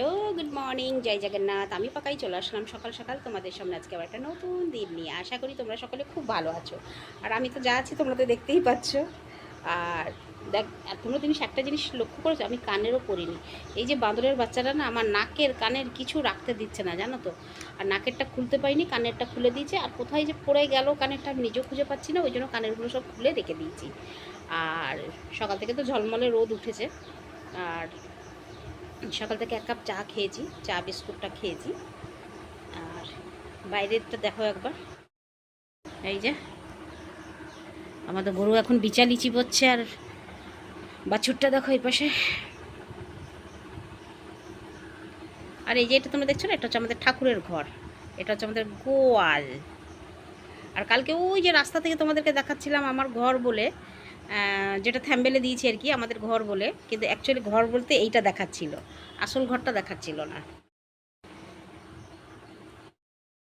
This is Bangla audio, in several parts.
হ্যালো গুড মর্নিং জয় জগন্নাথ। আমি পাকাই চলে আসলাম সকাল সকাল। তোমাদের সামনে আজকে আবার একটা নতুন দিন নিয়ে। আশা করি তোমরা সকলে খুব ভালো আছো। আর আমি তো যা আছি তোমরা তো দেখতেই পাচ্ছ। আর দেখ তোমরা জিনিস, একটা জিনিস লক্ষ্য করেছ? আমি কানেরও পরিনি। এই যে বাঁদরের বাচ্চারা না, আমার নাকের কানের কিছু রাখতে দিচ্ছে না, জানো তো? আর নাকেরটা খুলতে পারিনি, কানেরটা খুলে দিয়েছে। আর কোথায় যে পড়ে গেল কানেরটা আমি নিজেও খুঁজে পাচ্ছি না, ওই জন্য কানেরগুলো সব খুলে রেখে দিয়েছি। আর সকাল থেকে তো ঝলমলে রোদ উঠেছে। আর সকাল থেকে এক কাপ চা খেয়েছি, চা বিস্কুটটা খেয়েছি। আর বাইরেরটা দেখো একবার। এই যে, আমাদের গরু এখন বিচা লিচি পড়ছে আর বাছুরটা দেখো এই পাশে। আর এই যে এটা তোমরা দেখছ না, এটা হচ্ছে আমাদের ঠাকুরের ঘর, এটা হচ্ছে আমাদের গোয়াল। আর কালকে ওই যে রাস্তা থেকে তোমাদেরকে দেখাচ্ছিলাম আমার ঘর বলে যেটা থ্যাম্বেলে দিয়েছি আর কি, আমাদের ঘর বলে। কিন্তু অ্যাকচুয়ালি ঘর বলতে এইটা দেখাচ্ছিল। আসল ঘরটা দেখাচ্ছিল না।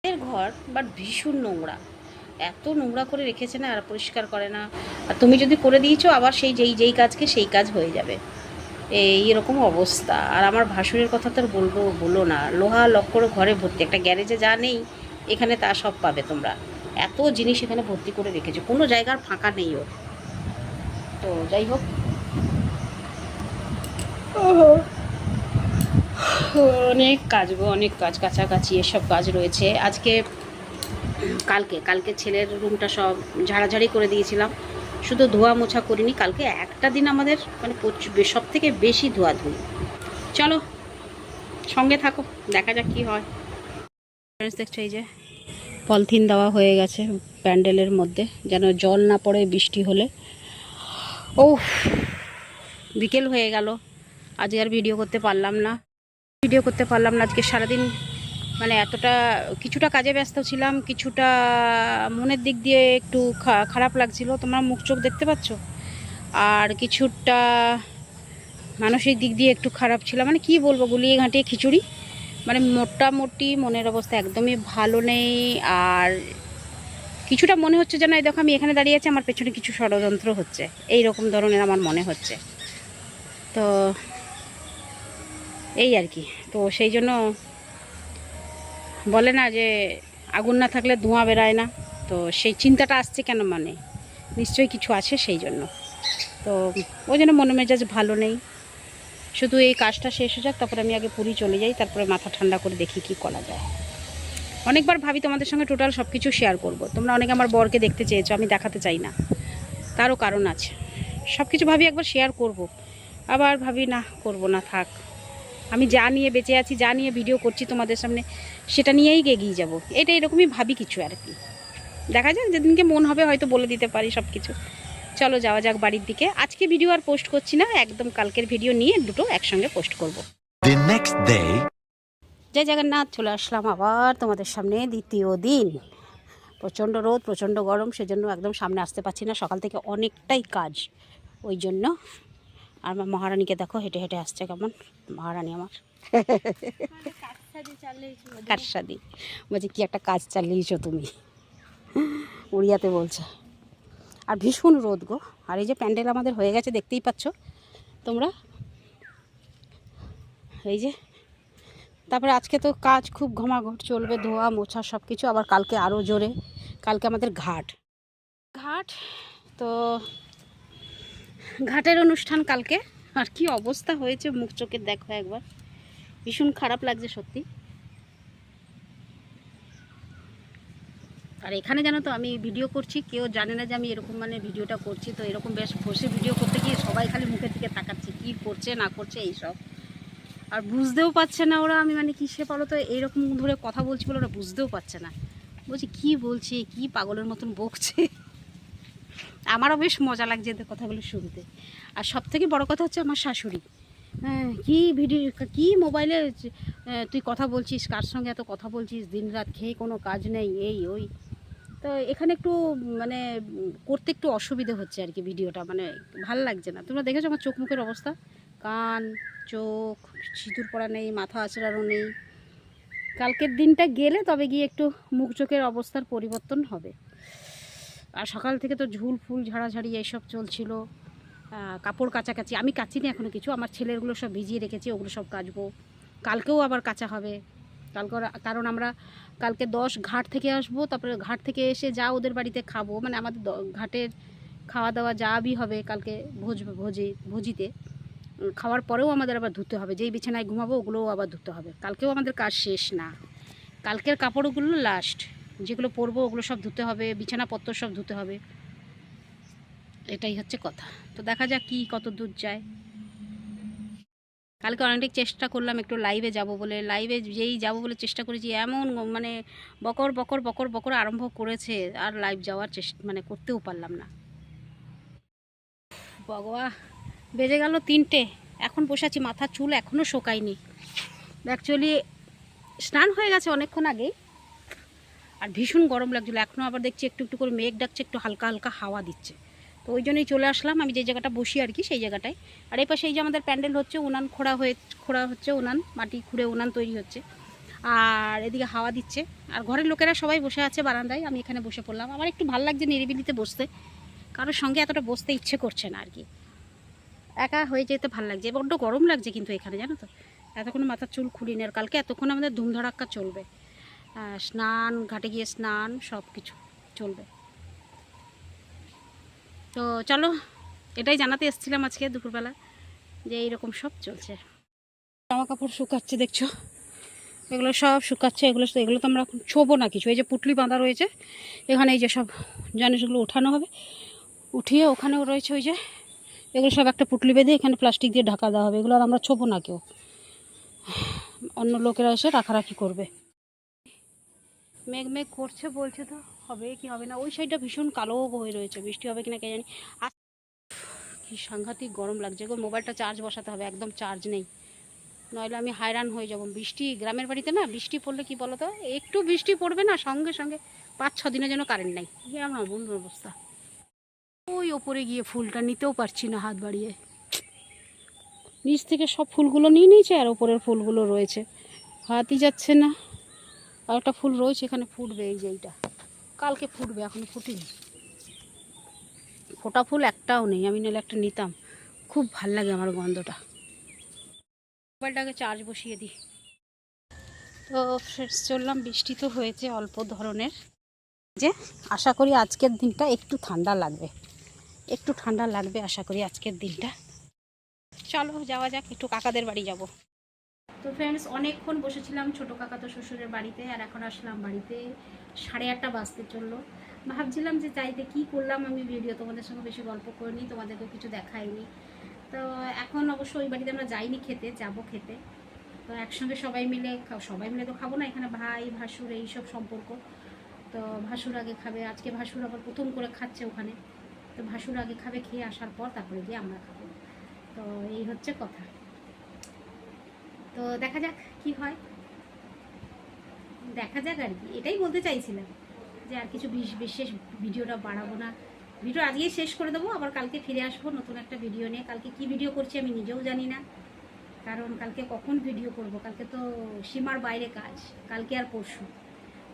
এর ঘর বাট ভীষণ নোংরা। এত নোংরা করে রেখেছে না, আর পরিষ্কার করে না। আর তুমি যদি করে দিয়েছ, আবার সেই যেই যেই কাজকে সেই কাজ হয়ে যাবে। এই এরকম অবস্থা। আর আমার ভাসুরের কথা তো আর বলব, বলো না। লোহা লক্কর ঘরে ভর্তি, একটা গ্যারেজে যা নেই, এখানে তা সব পাবে তোমরা। এত জিনিস এখানে ভর্তি করে রেখেছে। কোনো জায়গার ফাঁকা নেই ওর। তো যাই হোক। অনেক কাজ গো, অনেক কাজ, কাছাকাছি এসব কাজ রয়েছে। আজকে কালকে কালকে ছেলের রুমটা সব ঝাড়াঝাড়ি করে দিয়েছিলাম। শুধু ধোয়া মোছা করিনি, কালকে একটা দিন আমাদের মানে সব থেকে বেশি ধোয়া ধুই চলো, সঙ্গে থাকো, দেখা যাক কী হয়। দেখছ এই যে পলিথিন দেওয়া হয়ে গেছে প্যান্ডেলের মধ্যে, যেন জল না পড়ে বৃষ্টি হলে। ও বিকেল হয়ে গেল। আজকে আর ভিডিও করতে পারলাম না। ভিডিও করতে পারলাম না, আজকে সারাদিন মানে এতটা, কিছুটা কাজে ব্যস্ত ছিলাম, কিছুটা মনের দিক দিয়ে একটু খারাপ লাগছিল। তোমার মুখ চোখ দেখতে পাচ্ছ? আর কিছুটা মানসিক দিক দিয়ে একটু খারাপ ছিল মানে কি বলব, গুলিয়ে ঘাঁটিয়ে খিচুড়ি। মানে মোটামুটি মনের অবস্থা একদমই ভালো নেই। আর কিছুটা মনে হচ্ছে যেন, এই দেখো আমি এখানে দাঁড়িয়ে আছি, আমার পেছনে কিছু ষড়যন্ত্র হচ্ছে। এই রকম ধরনের আমার মনে হচ্ছে। তো এই আর কি। তো সেই জন্য বলে না যে, আগুন না থাকলে ধোঁয়া বেরায় না। তো সেই চিন্তাটা আসছে কেন মানে? নিশ্চয়ই কিছু আছে সেই জন্য। তো ওই জন্য মনে মেজাজ ভালো নেই। শুধু এই কাজটা শেষ হয়ে যাক, তারপরে আমি আগে পুরী চলে যাই, তারপরে মাথা ঠান্ডা করে দেখি কি করা যায়। অনেকবার ভাবি তোমাদের সঙ্গে টোটাল সব কিছু শেয়ার করব। তোমরা অনেকে আমার বরকে দেখতে চেয়েছো আমি দেখাতে চাই না। তারও কারণ আছে। সব কিছু ভাবি একবার শেয়ার করব। আবার ভাবি না করব না থাক। আমি যা নিয়ে বেঁচে আছি যা নিয়ে ভিডিও করছি তোমাদের সামনে সেটা নিয়েই এগিয়ে যাব? এটা এরকমই ভাবি কিছু আর কি। দেখা যাক যেদিনকে মন হবে হয়তো বলে দিতে পারি সব কিছু চলো যাওয়া যাক বাড়ির দিকে। আজকে ভিডিও আর পোস্ট করছি না একদম কালকের ভিডিও নিয়ে দুটো একসঙ্গে পোস্ট করব। The next day, জয় জগন্নাথ, চলে আসলাম আবার তোমাদের সামনে দ্বিতীয় দিন। প্রচণ্ড রোদ, প্রচণ্ড গরম, সেজন্য একদম সামনে আসতে পারছি না। সকাল থেকে অনেকটাই কাজ, ওই জন্য। আর আমার মহারানীকে দেখো, হেঁটে হেঁটে আসছে কেমন। মহারানী আমার। কারসাদি বলছে, কি একটা কাজ চালিয়েছো তুমি? উড়িয়াতে বলছে। আর ভীষণ রোদ গো। আর এই যে প্যান্ডেল আমাদের হয়ে গেছে, দেখতেই পাচ্ছ তোমরা? এই যে তারপরে আজকে তো কাজ খুব ঘমাঘট চলবে, ধোয়া, মোছা সব কিছু আবার কালকে আরও জোরে। কালকে আমাদের ঘাট। ঘাট? তো ঘাটের অনুষ্ঠান কালকে। আর কি অবস্থা হয়েছে মুখ চোখের দেখো একবার। ভীষণ খারাপ লাগছে সত্যি। আর এখানে জানো তো আমি ভিডিও করছি, কেউ জানে না যে আমি এরকম মানে ভিডিওটা করছি। তো এরকম বেশ বসে ভিডিও করতে গিয়ে সবাই খালি মুখের দিকে তাকাচ্ছে, কী করছে, না করছে, এইসব। আর বুঝতেও পারছে না ওরা। আমি মানে কিসে পারো তো, এইরকম ধরে কথা বলছি বলে ওরা বুঝতেও পারছে না। বলছি, কি বলছে? কি পাগলের মতন বকছে? আমারও বেশ মজা লাগছে এদের কথাগুলো শুনতে। আর সব থেকে বড় কথা হচ্ছে আমার শাশুড়ি। হ্যাঁ কী ভিডিও, কী মোবাইলে তুই কথা বলছিস? কার সঙ্গে এত কথা বলছিস? দিন রাত খেয়ে কোনো কাজ নেই, এই, ওই। তো এখানে একটু মানে করতে একটু অসুবিধে হচ্ছে আর কি ভিডিওটা। মানে ভালো লাগছে না। তোমরা দেখেছ আমার চোখ মুখের অবস্থা? কান, চোখ, সিঁদুর পড়া নেই, মাথা আঁচড়ানো নেই। কালকের দিনটা গেলে তবে গিয়ে একটু মুখ চোখের অবস্থার পরিবর্তন হবে। আর সকাল থেকে তো ঝুল ফুল ঝাড়াঝাড়ি এইসব চলছিল। কাপড় কাচাকাচি, আমি কাচিনি এখনও কিছু, আমার ছেলেরগুলো সব ভিজিয়ে রেখেছি, ওগুলো সব কাচবো। কালকেও আবার কাঁচা হবে। কালকে কারণ আমরা কালকে দশ ঘাট থেকে আসব, তারপরে ঘাট থেকে এসে যা ওদের বাড়িতে খাব মানে আমাদের ঘাটের খাওয়া দাওয়া যাবি হবে কালকে ভোজ, ভোজে, ভোজিতে। খাওয়ার পরেও আমাদের আবার ধুতে হবে। যেই বিছানায় ঘুমাবো ওগুলোও আবার ধুতে হবে। কালকেও আমাদের কাজ শেষ না। কালকের কাপড়গুলো লাস্ট যেগুলো পরবো ওগুলো সব ধুতে হবে, বিছানাপত্র সব ধুতে হবে। এটাই হচ্ছে কথা। তো দেখা যাক কি কত দূর যায়। কালকে অনেক চেষ্টা করলাম একটু লাইভে যাব বলে। লাইভে যেই যাব বলে চেষ্টা করেছি, এমন মানে বকর বকর বকর বকর আরম্ভ করেছে। আর লাইভ যাওয়ার চেষ্টা মানে করতেও পারলাম না। বগোয়া বেজে গেল তিনটে। এখন বসে আছি, মাথার চুল এখনও শোকায়নি। অ্যাকচুয়ালি স্নান হয়ে গেছে অনেকক্ষণ আগেই। আর ভীষণ গরম লাগছিল এখনও আবার দেখছি একটু একটু করে মেঘ ডাকছে, একটু হালকা হালকা হাওয়া দিচ্ছে। তো ওই জন্যই চলে আসলাম, আমি যে জায়গাটা বসি আর কি, সেই জায়গাটায়। আর এই পাশে এই যে আমাদের প্যান্ডেল হচ্ছে, উনান খোঁড়া হয়ে, খোঁড়া হচ্ছে উনান, মাটি খুঁড়ে উনান তৈরি হচ্ছে। আর এদিকে হাওয়া দিচ্ছে। আর ঘরের লোকেরা সবাই বসে আছে বারান্দায়, আমি এখানে বসে পড়লাম। আমার একটু ভালো লাগছে নিরিবিলিতে বসতে। কারোর সঙ্গে এতটা বসতে ইচ্ছে করছে না আর কি। একা হয়ে যেতে ভালো লাগছে, বড্ড গরম লাগছে কিন্তু এখানে, জানো তো? এতক্ষণ মাথার চুল খুলিনি আর কালকে এতক্ষণ আমাদের ধুমধড়াক্কা চলবে। স্নান, ঘাটে গিয়ে স্নান সব কিছু চলবে। তো চলো, এটাই জানাতে এসেছিলাম আজকে দুপুরবেলা যে এইরকম সব চলছে। জামা কাপড় শুকাচ্ছে, দেখছ? এগুলো সব শুকাচ্ছে, এগুলো এগুলো তো আমরা ছোবো না কিছু। এই যে পুটলি বাঁধা রয়েছে, এখানে এই যে সব জিনিসগুলো ওঠানো হবে। উঠিয়ে ওখানেও রয়েছে ওই যে এগুলো সব একটা পুটলি বেঁধে এখানে প্লাস্টিক দিয়ে ঢাকা দেওয়া হবে। এগুলো আর আমরা ছোবো না কেউ। অন্য লোকেরা এসে রাখারাখি করবে। মেঘ মেঘ করছে, বলছে তো, হবে কি হবে না। ওই সাইডটা ভীষণ কালো হয়ে রয়েছে। বৃষ্টি হবে কিনা কে জানি। আর কি সাংঘাতিক গরম লাগছে গো। মোবাইলটা চার্জ বসাতে হবে, একদম চার্জ নেই। নইলে আমি হায়রান হয়ে যাব। বৃষ্টি, গ্রামের বাড়িতে না বৃষ্টি পড়লে কি বলো তো একটু বৃষ্টি পড়বে না, সঙ্গে সঙ্গে পাঁচ ছ দিনের জন্য কারেন্ট নাই। এই আমার বন্ধুর অবস্থা। ওই ওপরে গিয়ে ফুলটা নিতেও পারছি না হাত বাড়িয়ে। নিচ থেকে সব ফুলগুলো নিয়ে নিয়েছে আর ওপরের ফুলগুলো রয়েছে। হাতই যাচ্ছে না। আর একটা ফুল রয়েছে, এখানে ফুটবে এই যে এইটা। কালকে ফুটবে, এখন ফুটিনি। ফোটা ফুল একটাও নেই, আমি নাহলে একটা নিতাম। খুব ভালো লাগে আমার গন্ধটা। মোবাইলটাকে চার্জ বসিয়ে দিই। তো ফ্রেন্ডস চললাম, বৃষ্টি তো হয়েছে অল্প ধরনের। যে আশা করি আজকের দিনটা একটু ঠান্ডা লাগবে। একটু ঠান্ডা লাগবে আশা করি আজকের দিনটা। চলো, যাওয়া যাক, একটু কাকাদের বাড়ি যাব। তো ফ্রেন্ডস অনেকক্ষণ বসেছিলাম ছোটো কাকা তো শ্বশুরের বাড়িতে, আর এখন আসলাম বাড়িতে সাড়ে আটটা বাজতে চলল। ভাবছিলাম যে চাইতে কি করলাম, আমি ভিডিও তোমাদের সঙ্গে বেশি গল্প করিনি তোমাদেরকে কিছু দেখাইনি। তো এখন অবশ্য ওই বাড়িতে আমরা যাইনি খেতে, যাব খেতে। তো একসঙ্গে সবাই মিলে সবাই মিলে তো খাব না, এখানে ভাই, ভাসুর, এইসব সম্পর্ক। তো ভাসুর আগে খাবে, আজকে ভাসুর আবার প্রথম করে খাচ্ছে ওখানে। তো ভাসুর আগে খাবে, খেয়ে আসার পর তারপরে গিয়ে আমরা খাব। তো এই হচ্ছে কথা। তো দেখা যাক কি হয়। দেখা যাক আর কি। এটাই বলতে চাইছিলাম যে আর কিছু বিশ- বিশেষ ভিডিওটা বাড়াবো না। ভিডিও আজকেই শেষ করে দেবো, আবার কালকে ফিরে আসব নতুন একটা ভিডিও নিয়ে। কালকে কি ভিডিও করছি আমি নিজেও জানি না। কারণ কালকে কখন ভিডিও করব? কালকে তো সীমার বাইরে কাজ। কালকে আর পরশু।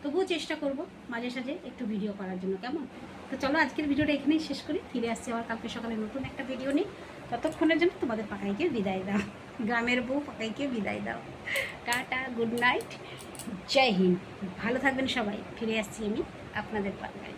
তবুও চেষ্টা করব মাঝে সাঝে একটু ভিডিও করার জন্য, কেমন? তো চলো আজকের ভিডিওটা এখানেই শেষ করি। ফিরে আসছি আবার কালকে সকালে নতুন একটা ভিডিও নিই ততক্ষণের জন্য তোমাদের পাকাইকে বিদায় দাও। গ্রামের বউ পাকাইকে বিদায় দাও। টাটা গুড নাইট জয় হিন্দ। ভালো থাকবেন সবাই। ফিরে আসছি আমি আপনাদের পাকাই